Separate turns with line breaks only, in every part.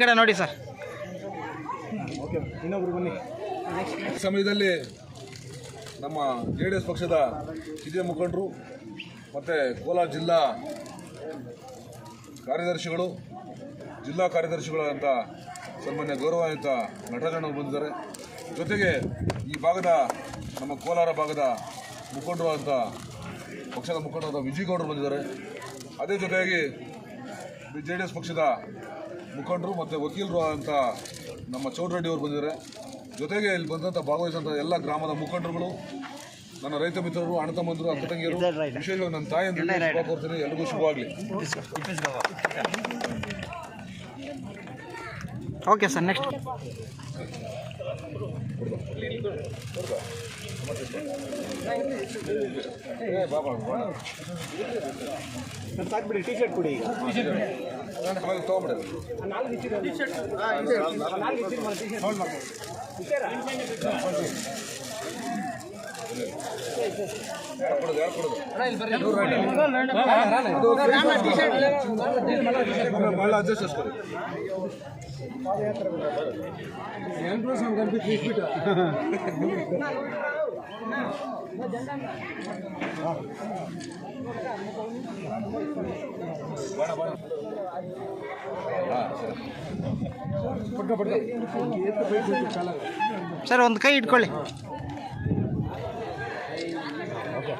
ಕಡೆ ನೋಡಿ ಸರ್.
ಈ ಸಮಯದಲ್ಲಿ ನಮ್ಮ ಜೆ ಡಿ ಎಸ್ ಪಕ್ಷದ ಹಿರಿಯ ಮುಖಂಡರು ಮತ್ತು ಕೋಲಾರ ಜಿಲ್ಲಾ ಕಾರ್ಯದರ್ಶಿಗಳು, ಜಿಲ್ಲಾ ಕಾರ್ಯದರ್ಶಿಗಳಂತ ಸನ್ಮಾನ್ಯ ಗೌರವಾನ್ವಿತ ನಟರಾಜಣ್ಣ ಬಂದಿದ್ದಾರೆ. ಜೊತೆಗೆ ಈ ಭಾಗದ ನಮ್ಮ ಕೋಲಾರ ಭಾಗದ ಮುಖಂಡರು ಅಂತ ಪಕ್ಷದ ಮುಖಂಡರಾದ ವಿಜಯಗೌಡರು ಬಂದಿದ್ದಾರೆ. ಅದೇ ಜೊತೆಯಾಗಿ ಜೆ ಡಿ ಎಸ್ ಪಕ್ಷದ ಮುಖಂಡರು ಮತ್ತು ವಕೀಲರು ಅಂತ ನಮ್ಮ ಚೌಡ್ರೆಡ್ಡಿ ಅವರು ಬಂದಿದ್ದಾರೆ. ಜೊತೆಗೆ ಇಲ್ಲಿ ಬಂದಂಥ ಭಾಗವಹಿಸಿದಂಥ ಎಲ್ಲ ಗ್ರಾಮದ ಮುಖಂಡರುಗಳು ನನ್ನ ರೈತ ಮಿತ್ರರು ಅಣ್ಣ ತಮ್ಮಂದರು ಅಕ್ಕ ತಂಗಿಯರು ವಿಶೇಷವಾಗಿ ನನ್ನ ತಾಯಿಯನ್ನು ಶುಭ ಕೋರ್ತೀನಿ. ಎಲ್ರಿಗೂ ಶುಭವಾಗಲಿ.
ಓಕೆ ಸರ್ ನೆಕ್ಸ್ಟ್
ಸಾಕ್ಬಿಡಿ ಟಿ ಶರ್ಟ್ ಕೊಡಿ ಈಗ.
ಸರ್ ಒಂದು ಕೈ ಇಟ್ಕೊಳ್ಳಿ.
ಓಕೆ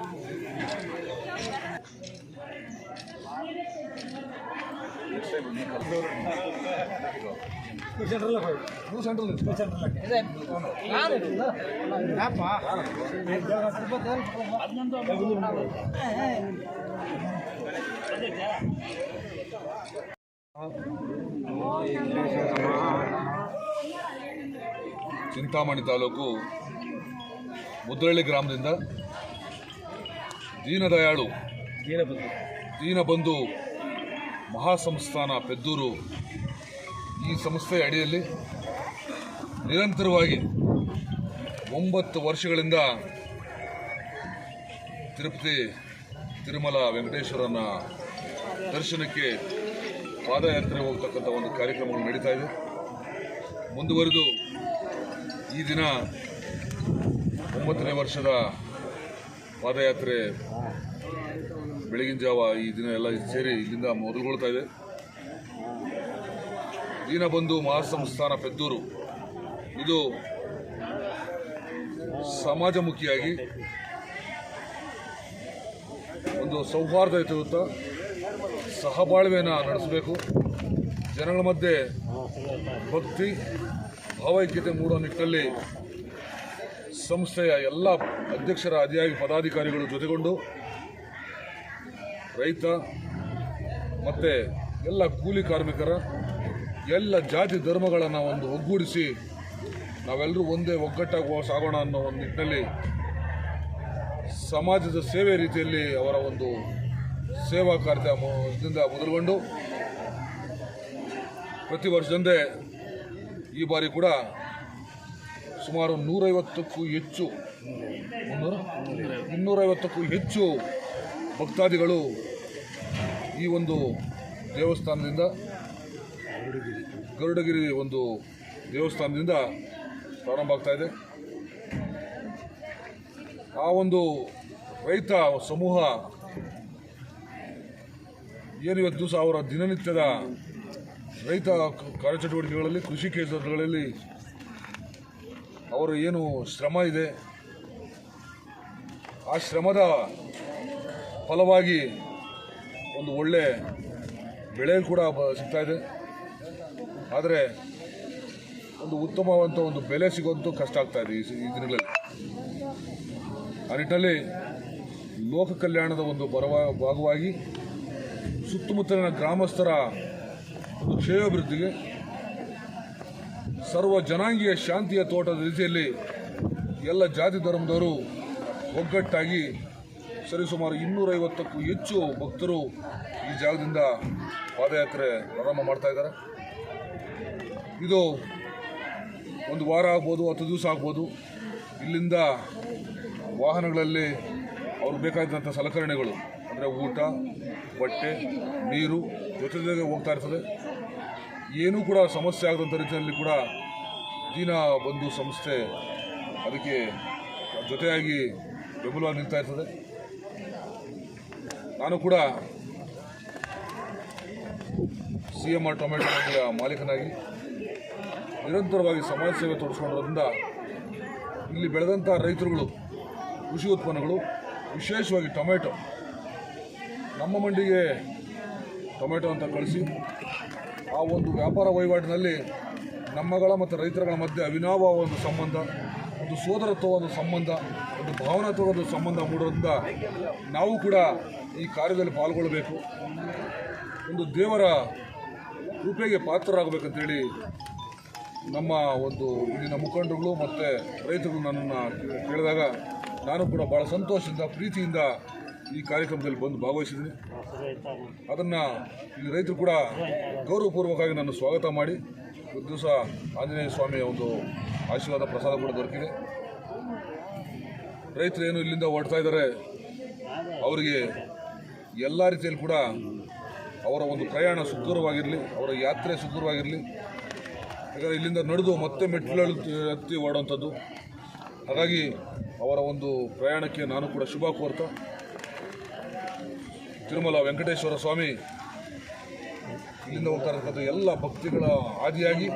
ಚಿಂತಾಮಣಿ ತಾಲೂಕು ಮುದ್ರಳ್ಳಿ ಗ್ರಾಮದಿಂದ ದೀನದಯಾಳು. ದೀನಬಂಧು ಮಹಾಸಂಸ್ಥಾನ ಪೆದ್ದೂರು. ಈ ಸಂಸ್ಥೆಯ ಅಡಿಯಲ್ಲಿ ನಿರಂತರವಾಗಿ ಒಂಬತ್ತು ವರ್ಷಗಳಿಂದ ತಿರುಪತಿ ತಿರುಮಲ ವೆಂಕಟೇಶ್ವರನ ದರ್ಶನಕ್ಕೆ ಪಾದಯಾತ್ರೆ ಹೋಗ್ತಕ್ಕಂಥ ಒಂದು ಕಾರ್ಯಕ್ರಮಗಳು ನಡೀತಾ ಇದೆ. ಮುಂದುವರೆದು ಈ ದಿನ ಒಂಬತ್ತನೇ ವರ್ಷದ ಪಾದಯಾತ್ರೆ ಬೆಳಗಿನ ಜಾವ ಈ ದಿನ ಎಲ್ಲ ಸೇರಿ ಇಲ್ಲಿಂದ ಮೊದಲುಗೊಳ್ತಾ ಇದೆ. ದೀನಬಂಧು ಮಹಾಸಂಸ್ಥಾನ ಪೆದ್ದೂರು. ಇದು ಸಮಾಜಮುಖಿಯಾಗಿ ಒಂದು ಸೌಹಾರ್ದಯುತ ಸಹಬಾಳ್ವೆಯನ್ನು ನಡೆಸಬೇಕು. ಜನಗಳ ಮಧ್ಯೆ ಭಕ್ತಿ, ಭಾವೈಕ್ಯತೆ ಮೂಡೋ ನಿಟ್ಟಲ್ಲಿ ಸಂಸ್ಥೆಯ ಎಲ್ಲ ಅಧ್ಯಕ್ಷರ ಅಧಿಯಾಗಿ ಪದಾಧಿಕಾರಿಗಳು ಜೊತೆಗೊಂಡು ರೈತ ಮತ್ತು ಎಲ್ಲ ಕೂಲಿ ಕಾರ್ಮಿಕರ ಎಲ್ಲ ಜಾತಿ ಧರ್ಮಗಳನ್ನು ಒಂದು ಒಗ್ಗೂಡಿಸಿ ನಾವೆಲ್ಲರೂ ಒಂದೇ ಒಗ್ಗಟ್ಟಾಗುವ ಸಾಗೋಣ ಅನ್ನೋ ಒಂದು ನಿಟ್ಟಿನಲ್ಲಿ ಸಮಾಜದ ಸೇವೆ ರೀತಿಯಲ್ಲಿ ಅವರ ಒಂದು ಸೇವಾ ಕಾರ್ಯ ಮೊ- ಇದರಿಂದ ಮೊದಲುಗೊಂಡು ಪ್ರತಿ ವರ್ಷದಂತೆ ಈ ಬಾರಿ ಕೂಡ ಸುಮಾರು ನೂರೈವತ್ತಕ್ಕೂ ಹೆಚ್ಚು, ಮುನ್ನೂರ? ಇನ್ನೂರೈವತ್ತಕ್ಕೂ ಹೆಚ್ಚು ಭಕ್ತಾದಿಗಳು ಈ ಒಂದು ದೇವಸ್ಥಾನದಿಂದ ಗರುಡಗಿರಿ ಒಂದು ದೇವಸ್ಥಾನದಿಂದ ಪ್ರಾರಂಭ ಆಗ್ತಾ ಇದೆ. ಆ ಒಂದು ರೈತ ಸಮೂಹ ಏನು ಇವತ್ತು ದಿವಸ ದಿನನಿತ್ಯದ ರೈತ ಕಾರ್ಯಚಟುವಟಿಕೆಗಳಲ್ಲಿ, ಕೃಷಿ ಕ್ಷೇತ್ರಗಳಲ್ಲಿ ಅವರ ಏನು ಶ್ರಮ ಇದೆ, ಆ ಶ್ರಮದ ಫಲವಾಗಿ ಒಂದು ಒಳ್ಳೆ ಬೆಳೆ ಕೂಡ ಸಿಗ್ತಾ ಇದೆ. ಆದರೆ ಒಂದು ಉತ್ತಮವಾದಂಥ ಒಂದು ಬೆಲೆ ಸಿಗೋಂತೂ ಕಷ್ಟ ಆಗ್ತಾ ಇದೆ ಈ ದಿನಗಳಲ್ಲಿ. ಆ ನಿಟ್ಟಿನಲ್ಲಿ ಲೋಕ ಕಲ್ಯಾಣದ ಒಂದು ಬರವ, ಭಾಗವಾಗಿ ಸುತ್ತಮುತ್ತಲಿನ ಗ್ರಾಮಸ್ಥರ ಒಂದು ಕ್ಷೇಮಾಭಿವೃದ್ಧಿಗೆ ಸರ್ವ ಜನಾಂಗೀಯ ಶಾಂತಿಯ ತೋಟದ ರೀತಿಯಲ್ಲಿ ಎಲ್ಲ ಜಾತಿ ಧರ್ಮದವರು ಒಗ್ಗಟ್ಟಾಗಿ ಸರಿಸುಮಾರು ಇನ್ನೂರೈವತ್ತಕ್ಕೂ ಹೆಚ್ಚು ಭಕ್ತರು ಈ ಜಾಗದಿಂದ ಪಾದಯಾತ್ರೆ ಪ್ರಾರಂಭ ಮಾಡ್ತಾ ಇದ್ದಾರೆ. ಇದು ಒಂದು ವಾರ ಆಗ್ಬೋದು, ಹತ್ತು ದಿವಸ ಆಗ್ಬೋದು. ಇಲ್ಲಿಂದ ವಾಹನಗಳಲ್ಲಿ ಅವ್ರಿಗೆ ಬೇಕಾದಂಥ ಸಲಕರಣೆಗಳು, ಅಂದರೆ ಊಟ, ಬಟ್ಟೆ, ನೀರು ಜೊತೆ ಜೊತೆಗೆ ಹೋಗ್ತಾ ಇರ್ತದೆ. ಏನೂ ಕೂಡ ಸಮಸ್ಯೆ ಆಗದಂಥ ರೀತಿಯಲ್ಲಿ ಕೂಡ ದೀನ ಬಂದು ಸಂಸ್ಥೆ ಅದಕ್ಕೆ ಜೊತೆಯಾಗಿ ಬೆಂಬಲವಾಗಿ ನಿಲ್ತಾ ಇರ್ತದೆ. ನಾನು ಕೂಡ ಸಿ ಎಂ ಆರ್ ಟೊಮೆಟೊ ಮಾಲೀಕನಾಗಿ ನಿರಂತರವಾಗಿ ಸಮಾಜ ಸೇವೆ ತೋರಿಸ್ಕೊಂಡಿರೋದ್ರಿಂದ ಇಲ್ಲಿ ಬೆಳೆದಂಥ ರೈತರುಗಳು, ಕೃಷಿ ಉತ್ಪನ್ನಗಳು, ವಿಶೇಷವಾಗಿ ಟೊಮೆಟೊ ನಮ್ಮ ಮಂಡಿಗೆ ಟೊಮೆಟೊ ಅಂತ ಕಳಿಸಿ ಆ ಒಂದು ವ್ಯಾಪಾರ ವಹಿವಾಟಿನಲ್ಲಿ ನಮ್ಮಗಳ ಮತ್ತು ರೈತರುಗಳ ಮಧ್ಯೆ ಅವಿನಾವ ಒಂದು ಸಂಬಂಧ, ಒಂದು ಸೋದರತ್ವವಾದ ಸಂಬಂಧ, ಒಂದು ಭಾವನಾತ್ಮಕ ಒಂದು ಸಂಬಂಧ ಮೂಡೋದ್ರಿಂದ ನಾವು ಕೂಡ ಈ ಕಾರ್ಯದಲ್ಲಿ ಪಾಲ್ಗೊಳ್ಳಬೇಕು. ಒಂದು ದೇವರ ಕೃಪೆಗೆ ಪಾತ್ರರಾಗಬೇಕಂತೇಳಿ ನಮ್ಮ ಒಂದು ಇಲ್ಲಿನ ಮುಖಂಡರುಗಳು ಮತ್ತು ರೈತರು ನನ್ನನ್ನು ಕೇಳಿದಾಗ ನಾನು ಕೂಡ ಭಾಳ ಸಂತೋಷದಿಂದ, ಪ್ರೀತಿಯಿಂದ ಈ ಕಾರ್ಯಕ್ರಮದಲ್ಲಿ ಬಂದು ಭಾಗವಹಿಸಿದ್ದೀನಿ. ಅದನ್ನು ಇಲ್ಲಿ ರೈತರು ಕೂಡ ಗೌರವಪೂರ್ವಕವಾಗಿ ನಾನು ಸ್ವಾಗತ ಮಾಡಿ. ದಿವಸ ಆಂಜನೇಯ ಸ್ವಾಮಿಯ ಒಂದು ಆಶೀರ್ವಾದ ಪ್ರಸಾದ ಕೂಡ ದೊರಕಿದೆ. ರೈತರು ಏನು ಇಲ್ಲಿಂದ ಓಡ್ತಾ ಇದ್ದಾರೆ, ಅವರಿಗೆ ಎಲ್ಲ ರೀತಿಯಲ್ಲಿ ಕೂಡ ಅವರ ಒಂದು ಪ್ರಯಾಣ ಸುಖಕರವಾಗಿರಲಿ ಅವರ ಯಾತ್ರೆ ಸುಖಕರವಾಗಿರಲಿ ಯಾಕಂದರೆ ಇಲ್ಲಿಂದ ನಡೆದು ಮತ್ತೆ ಮೆಟ್ಟಿಲು ಹತ್ತಿ ಓಡುವಂಥದ್ದು ಹಾಗಾಗಿ ಅವರ ಒಂದು ಪ್ರಯಾಣಕ್ಕೆ ನಾನು ಕೂಡ ಶುಭ ಕೋರ್ತಾ. ತಿರುಮಲ ವೆಂಕಟೇಶ್ವರ ಸ್ವಾಮಿ ಇಲ್ಲಿಂದ ಹೋಗ್ತಾ ಎಲ್ಲ ಭಕ್ತಿಗಳ ಆದಿಯಾಗಿ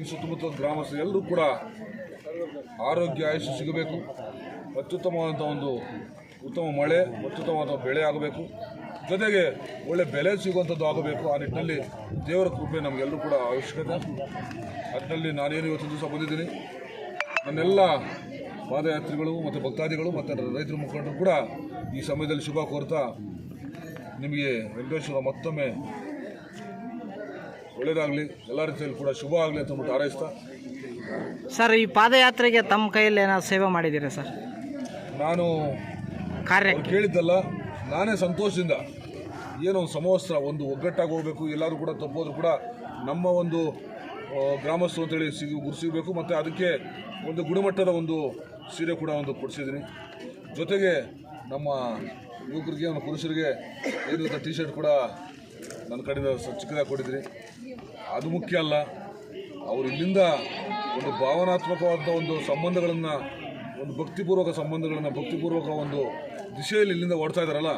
ಈ ಸುತ್ತಮುತ್ತ ಗ್ರಾಮಸ್ಥರು ಎಲ್ಲರೂ ಕೂಡ ಆರೋಗ್ಯ ಆಯುಷ್ಯ ಸಿಗಬೇಕು. ಅತ್ಯುತ್ತಮವಾದಂಥ ಒಂದು ಉತ್ತಮ ಮಳೆ ಅತ್ಯುತ್ತಮವಾದ ಬೆಳೆ ಆಗಬೇಕು. ಜೊತೆಗೆ ಒಳ್ಳೆ ಬೆಲೆ ಸಿಗುವಂಥದ್ದು ಆಗಬೇಕು. ಆ ನಿಟ್ಟಿನಲ್ಲಿ ದೇವರ ಕೃಪೆ ನಮಗೆಲ್ಲರೂ ಕೂಡ ಅವಶ್ಯಕತೆ. ಅದರಲ್ಲಿ ನಾನೇನು ಇವತ್ತು ದಿವಸ ಬಂದಿದ್ದೀನಿ. ನನ್ನೆಲ್ಲ ಪಾದಯಾತ್ರಿಗಳು ಮತ್ತು ಭಕ್ತಾದಿಗಳು ಮತ್ತು ರೈತರ ಮುಖಂಡರು ಕೂಡ ಈ ಸಮಯದಲ್ಲಿ ಶುಭ ಕೋರ್ತಾ ನಿಮಗೆ ವೆಂಕಟೇಶ್ವರ ಮತ್ತೊಮ್ಮೆ ಒಳ್ಳೆಯದಾಗಲಿ ಎಲ್ಲ ರೀತಿಯಲ್ಲಿ ಕೂಡ ಶುಭ ಆಗಲಿ ಅಂತ ಅಂದ್ಬಿಟ್ಟು ಹಾರೈಸ್ತಾ.
ಸರ್ ಈ ಪಾದಯಾತ್ರೆಗೆ ತಮ್ಮ ಕೈಯಲ್ಲಿ ಏನಾದ್ರು ಸೇವೆ ಮಾಡಿದ್ದೀರಾ ಸರ್?
ನಾನು
ಕಾರ್ಯ
ಅವ್ರು ಕೇಳಿದ್ದಲ್ಲ ನಾನೇ ಸಂತೋಷದಿಂದ ಏನೋ ಒಂದು ಸಮವಸ್ತ್ರ ಒಂದು ಒಗ್ಗಟ್ಟಾಗಿ ಹೋಗಬೇಕು ಎಲ್ಲರೂ ಕೂಡ ತಪ್ಪೋದ್ರು ಕೂಡ ನಮ್ಮ ಒಂದು ಆ, ಗ್ರಾಮಸ್ಥರು ಅಂತೇಳಿ ಸಿಗಿ ಗುರು ಸಿಗಬೇಕು ಮತ್ತು ಅದಕ್ಕೆ ಒಂದು ಗುಣಮಟ್ಟದ ಒಂದು ಸೀರೆ ಕೂಡ ಒಂದು ಕೊಡಿಸಿದ್ದೀನಿ. ಜೊತೆಗೆ ನಮ್ಮ ಯುವಕರಿಗೆ ನಮ್ಮ ಪುರುಷರಿಗೆ ಏನಿರುತ್ತೆ ಟಿ ಶರ್ಟ್ ಕೂಡ ನನ್ನ ಕಡೆಯಿಂದ ಸ್ವಚ್ಛತೆ ಕೊಟ್ಟಿದ್ದೀನಿ ಅದು ಮುಖ್ಯ ಅಲ್ಲ, ಅವರು ಇಲ್ಲಿಂದ ಒಂದು ಭಾವನಾತ್ಮಕವಾದ ಒಂದು ಸಂಬಂಧಗಳನ್ನು, ಒಂದು ಭಕ್ತಿಪೂರ್ವಕ ಸಂಬಂಧಗಳನ್ನು, ಭಕ್ತಿಪೂರ್ವಕ ಒಂದು ದಿಶೆಯಲ್ಲಿ ಇಲ್ಲಿಂದ ಓಡ್ತಾ ಇದ್ದಾರಲ್ಲ,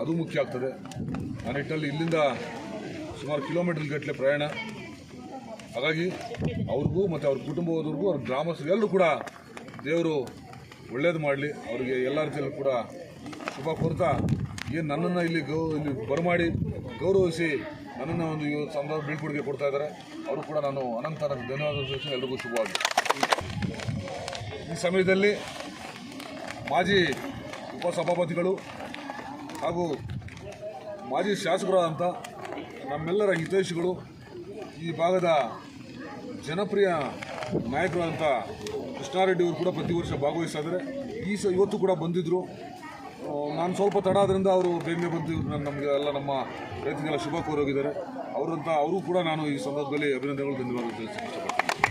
ಅದು ಮುಖ್ಯ ಆಗ್ತದೆ. ಆ ನಿಟ್ಟಿನಲ್ಲಿ ಇಲ್ಲಿಂದ ಸುಮಾರು ಕಿಲೋಮೀಟರ್ ಗಟ್ಟಲೆ ಪ್ರಯಾಣ. ಹಾಗಾಗಿ ಅವ್ರಿಗೂ ಮತ್ತು ಅವ್ರ ಕುಟುಂಬದವ್ರಿಗೂ, ಅವ್ರ ಗ್ರಾಮಸ್ಥರು ಎಲ್ಲರೂ ಕೂಡ ದೇವರು ಒಳ್ಳೇದು ಮಾಡಲಿ. ಅವರಿಗೆ ಎಲ್ಲ ರೀತಿಯಲ್ಲೂ ಕೂಡ ಶುಭ ಕೋರ್ತಾ ಏನು ನನ್ನನ್ನು ಇಲ್ಲಿ ಗೌ, ಇಲ್ಲಿ ಬರಮಾಡಿ ಗೌರವಿಸಿ ನನ್ನನ್ನು ಒಂದು ಇವತ್ತು ಸಂದರ್ಭ ಬೀಳ್ಕೊಡುಗೆ ಕೊಡ್ತಾ ಇದ್ದಾರೆ. ಅವರು ಕೂಡ ನಾನು ಅನಂತ ಧನ್ಯವಾದ ಎಲ್ರಿಗೂ ಶುಭವಾಗಿ. ಈ ಸಮಯದಲ್ಲಿ ಮಾಜಿ ಉಪಸಭಾಪತಿಗಳು ಹಾಗೂ ಮಾಜಿ ಶಾಸಕರಾದಂಥ ನಮ್ಮೆಲ್ಲರ ಹಿತೈಷಿಗಳು ಈ ಭಾಗದ ಜನಪ್ರಿಯ ನಾಯಕರಾದಂಥ ಕೃಷ್ಣಾರೆಡ್ಡಿ ಅವರು ಕೂಡ ಪ್ರತಿ ವರ್ಷ ಭಾಗವಹಿಸ್ತಾ ಈ ಸ ಇವತ್ತು ಕೂಡ ಬಂದಿದ್ದರು ನಾನು ಸ್ವಲ್ಪ ತಡ ಆದ್ರಿಂದ ಅವರು ಬೇಗನೆ ಬಂದು ನಮಗೆ ಎಲ್ಲ ನಮ್ಮ ರೈತರಿಗೆಲ್ಲ ಶುಭ ಕೋರೋಗಿದ್ದಾರೆ ಅವರಂತ, ಅವರು ಕೂಡ ನಾನು ಈ ಸಂದರ್ಭದಲ್ಲಿ ಅಭಿನಂದನೆಗಳು, ಧನ್ಯವಾದಗಳು ತಿಳಿಸಿ ಇಷ್ಟಪಡ್ತೀನಿ